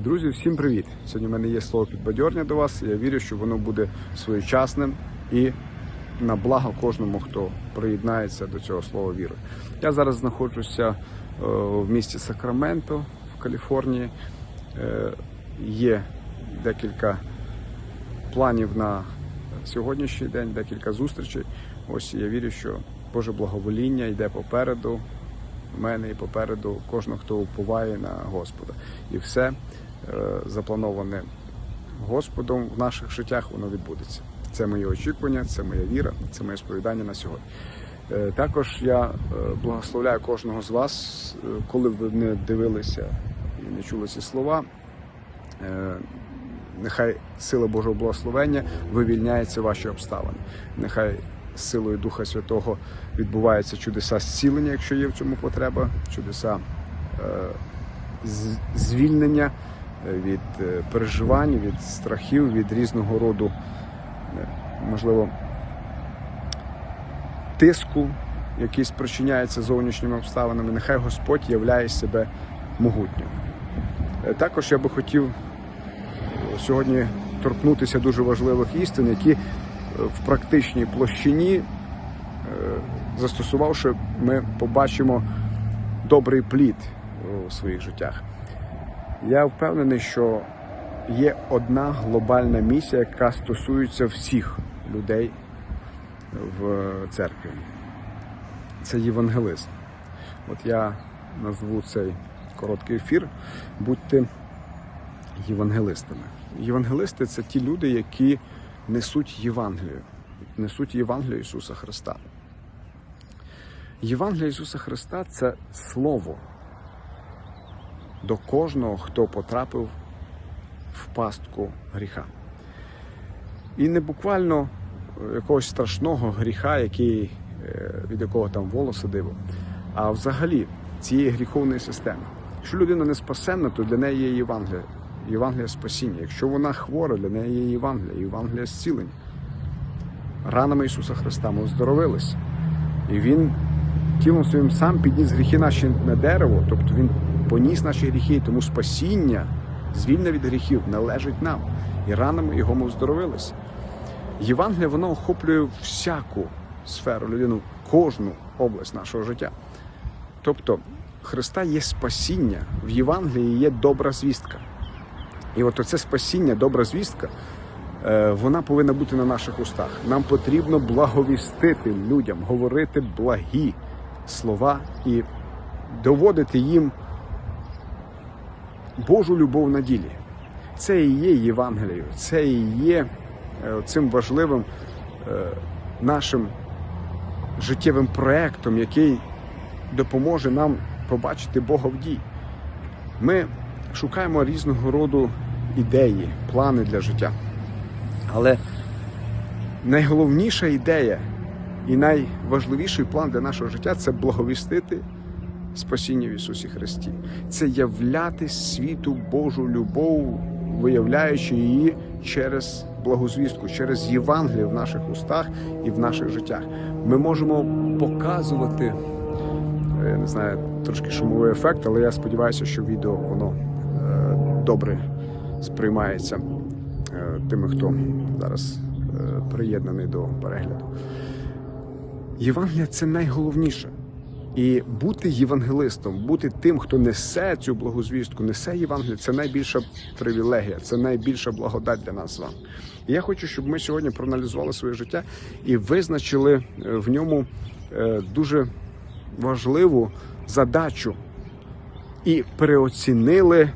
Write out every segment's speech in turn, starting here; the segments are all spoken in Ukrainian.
Друзі, всім привіт! Сьогодні в мене є слово підбадьорня до вас. Я вірю, що воно буде своєчасним і на благо кожному, хто приєднається до цього слова віри. Я зараз знаходжуся е, в місті Сакраменто в Каліфорнії. Е, Є декілька планів на сьогоднішній день, декілька зустрічей. Ось я вірю, що Боже благовоління йде попереду мене і попереду кожного, хто уповає на Господа. І все заплановане Господом в наших життях, воно відбудеться. Це моє очікування, це моя віра, це моє сповідання на сьогодні. Е, Також я е, благословляю кожного з вас, е, коли ви не дивилися і не чули ці слова. Е, Нехай сила Божого благословення вивільняється ваші обставини. Нехай силою Духа Святого відбуваються чудеса зцілення, якщо є в цьому потреба, чудеса е, звільнення е, від е, переживань, від страхів, від різного роду, е, можливо, тиску, який спричиняється зовнішніми обставинами. Нехай Господь являє себе могутнім. Е, Також я би хотів сьогодні торкнутися дуже важливих істин, які в практичній площині, застосувавши, ми побачимо добрий плід у своїх життях. Я впевнений, що є одна глобальна місія, яка стосується всіх людей в церкві. Це євангелизм. От я назву цей короткий ефір. Будьте євангелистами. Євангелисти це ті люди, які несуть Євангелію, несуть Євангелію Ісуса Христа. Євангелія Ісуса Христа це слово до кожного, хто потрапив в пастку гріха. І не буквально е, якогось страшного гріха, який, е, від якого там волоси диво, а взагалі цієї гріховної системи. Якщо людина не спасенна, то для неї є Євангелія. Євангелія спасіння. Якщо вона хвора, для неї є Євангелія, Євангелія зцілення. Ранами Ісуса Христа ми оздоровилися. І Він тілом своїм сам підніс гріхи наші на дерево, тобто Він поніс наші гріхи, тому спасіння, звільнення від гріхів належить нам. І ранами його ми оздоровилися. Євангелія воно охоплює всяку сферу людину, кожну область нашого життя. Тобто Христа є спасіння, в Євангелії є добра звістка. І от оце спасіння, добра звістка, е, вона повинна бути на наших устах. Нам потрібно благовістити людям, говорити благі слова і доводити їм Божу любов на ділі. Це і є Євангелією, це і є е, цим важливим е, нашим життєвим проектом, який допоможе нам побачити Бога в дії. Ми шукаємо різного роду ідеї, плани для життя. Але найголовніша ідея і найважливіший план для нашого життя це благовістити спасіння в Ісусі Христі. Це являти світу Божу любов, виявляючи її через благозвістку, через Євангеліє в наших устах і в наших життях. Ми можемо показувати я не знаю, трошки шумовий ефект, але я сподіваюся, що відео воно е, добре сприймається е, тими, хто зараз е, приєднаний до перегляду. Євангелія це найголовніше. І бути євангелистом, бути тим, хто несе цю благозвістку, несе Євангелію, це найбільша привілегія, це найбільша благодать для нас з вами. І я хочу, щоб ми сьогодні проаналізували своє життя і визначили е, в ньому е, дуже важливу задачу і переоцінили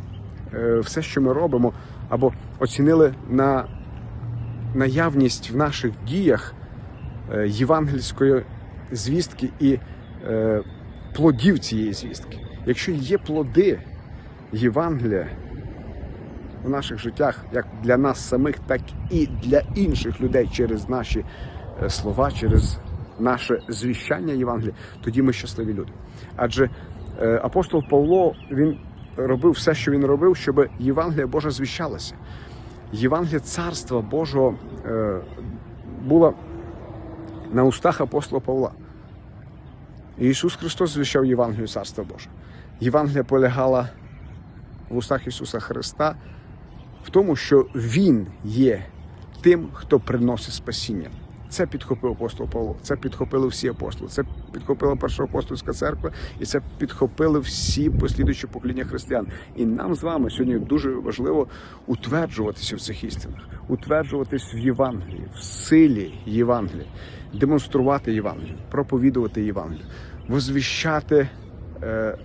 е, все, що ми робимо, або оцінили на наявність в наших діях євангельської звістки і плодів цієї звістки. Якщо є плоди Євангелія в наших життях, як для нас самих, так і для інших людей через наші е, слова, через наше звіщання Євангелія, тоді ми щасливі люди. Адже е, апостол Павло він робив все, що він робив, щоб Євангелія Божа звіщалася. Євангелія Царства Божого е, було на устах апостола Павла. Ісус Христос звіщав Євангелію Царства Боже. Євангелія полягала в устах Ісуса Христа в тому, що Він є тим, хто приносить спасіння. Це підхопив апостол Павло, це підхопили всі апостоли, це підхопила перша апостольська церква, і це підхопили всі послідуючі покоління християн. І нам з вами сьогодні дуже важливо утверджуватися в цих істинах, утверджуватись в Євангелії, в силі Євангелія, демонструвати Євангелію, проповідувати Євангелію, возвіщати е,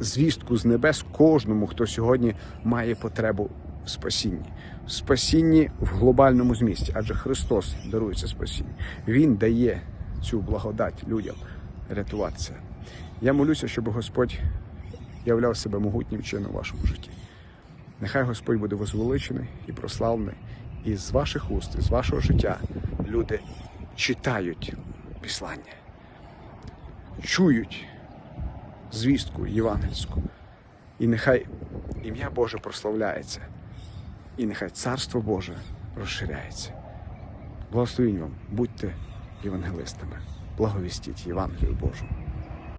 звістку з небес кожному, хто сьогодні має потребу в спасінні. В спасінні в глобальному змісті, адже Христос дарує це спасіння. Він дає цю благодать людям рятуватися. Я молюся, щоб Господь являв себе могутнім чином у вашому житті. Нехай Господь буде возвеличений і прославлений, і з ваших уст, і з вашого життя люди читають післання, чують звістку євангельську. І нехай ім'я Боже прославляється, і нехай Царство Боже розширяється. Благословінь вам, будьте євангелистами, благовістіть Євангелію Божу.